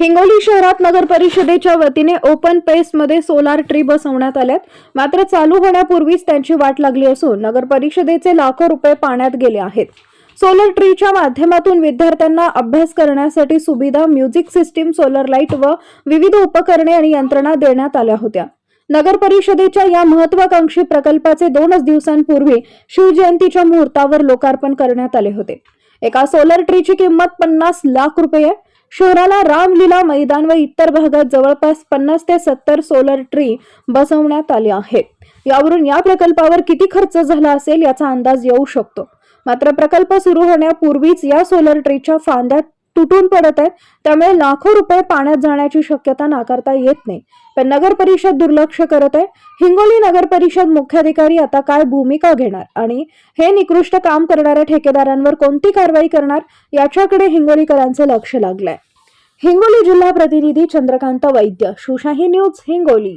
हिंगोली शहरात नगर परिषदेच्या वतीने ओपन पेसमध्ये सोलार ट्री बसवण्यात आल्यात. मात्र चालू होण्यापूर्वीच त्यांची वाट लागली असून नगर परिषदेचे लाखो रुपये पाण्यात गेले आहेत. सोलर ट्रीच्या माध्यमातून विद्यार्थ्यांना अभ्यास करण्यासाठी सुविधा म्युझिक सिस्टीम सोलर लाइट व विविध उपकरणे आणि यंत्रणा देण्यात आल्या होत्या. नगर परिषदेच्या या महत्वाकांक्षी प्रकल्पाचे दोनच दिवसांपूर्वी शिवजयंतीच्या मुहूर्तावर लोकार्पण करण्यात आले होते. एका सोलर ट्रीची किंमत पन्नास लाख रुपये आहे. शहराला रामलीला मैदान व इतर भागात जवळपास पन्नास ते सत्तर सोलर ट्री बसवण्यात आले आहेत. यावरून या प्रकल्पावर किती खर्च झाला असेल याचा अंदाज येऊ शकतो. मात्र प्रकल्प सुरू होण्यापूर्वीच या सोलर ट्रीच्या फांद्यात तुटून पडत आहेत त्यामुळे लाखो रुपये पाण्यात जाण्याची शक्यता नाकारता येत नाही. पण नगर परिषद दुर्लक्ष करत आहे. हिंगोली नगर परिषद मुख्याधिकारी आता काय भूमिका घेणार आणि हे निकृष्ट काम करणाऱ्या ठेकेदारांवर कोणती कारवाई करणार याच्याकडे हिंगोलीकरांचे लक्ष लागलंय. हिंगोली जिल्हा प्रतिनिधी चंद्रकांत वैद्य शिवशाही न्यूज हिंगोली.